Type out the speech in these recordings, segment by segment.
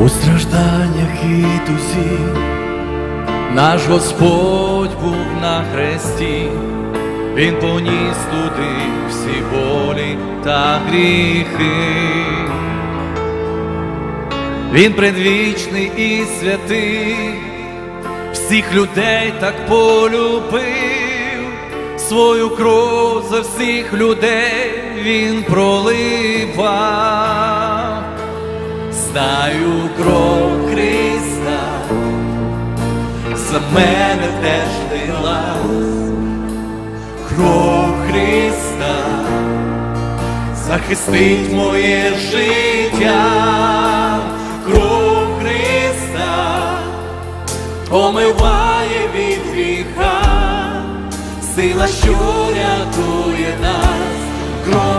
У стражданнях і тузі наш Господь був на хресті, Він поніс туди всі болі та гріхи. Він предвічний і святий, всіх людей так полюбив, свою кров за всіх людей він проливав. Знаю кров Христа, за мене теж лилась, кров Христа, захистить моє життя, кров Христа, омиває від гріха, сила, що рятує нас, кров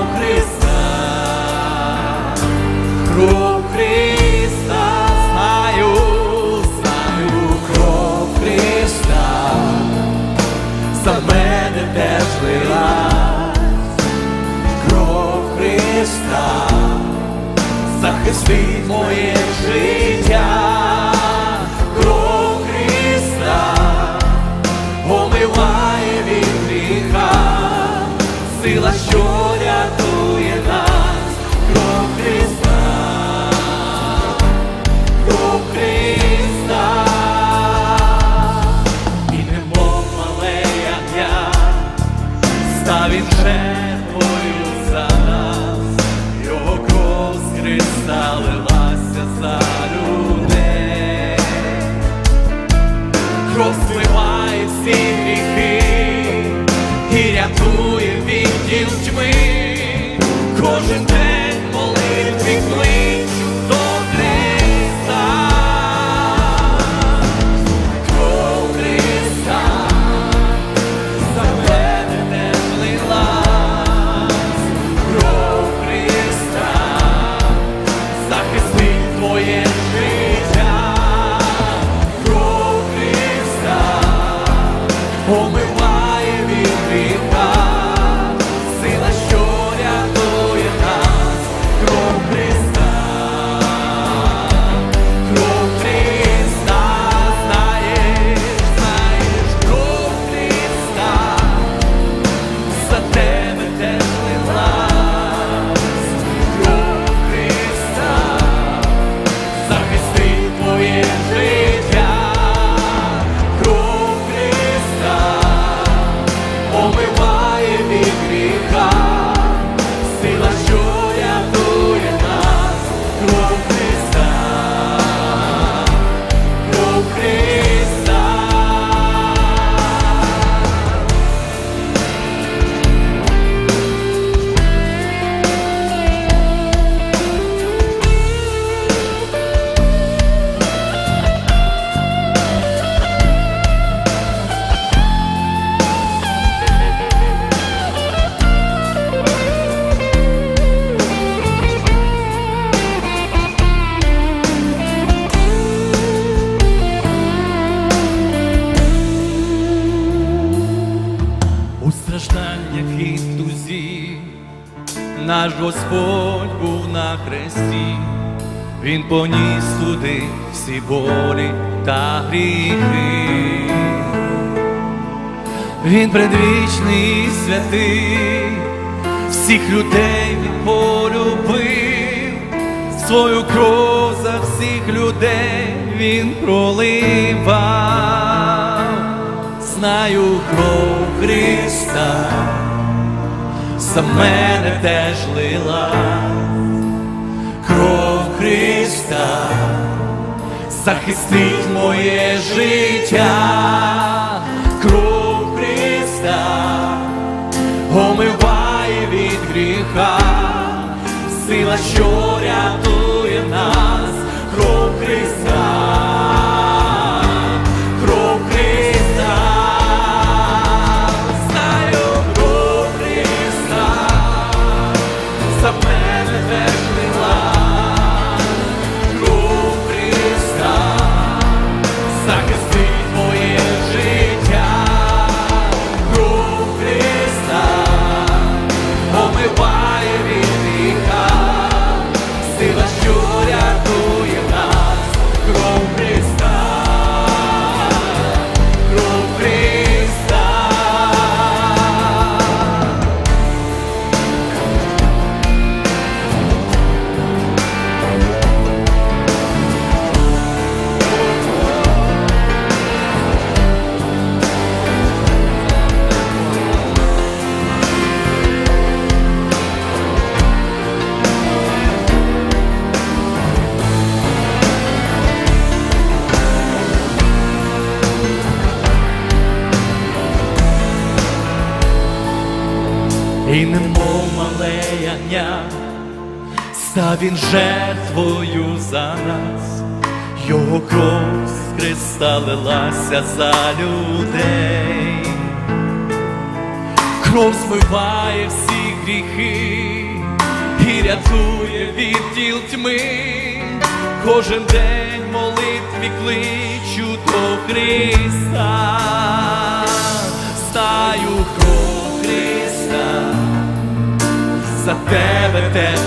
кров змиває всі гріхи і рятує від діл омиває омиває наш Господь був на хресті, Він поніс туди всі болі та гріхи. Він предвічний і святий, всіх людей він полюбив, свою кров за всіх людей він проливав. Знаю кров Христа, за мене теж лила, кров Христа, захистить моє життя, кров Христа, омиває від гріха, сила, що рятує нас, кров Христа. І немов мале ягня, став він жертвою за нас, його кров з Христа лилася за людей, кров змиває всі гріхи і рятує від тіл тьми. Кожен день молитві кличу до Христа, тебе теж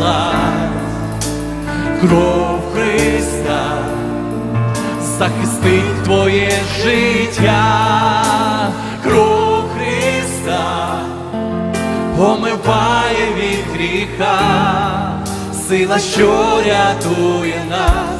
лад, кров Христа, захистить твоє життя, кров Христа помиває від гріха, сила, що рятує нас,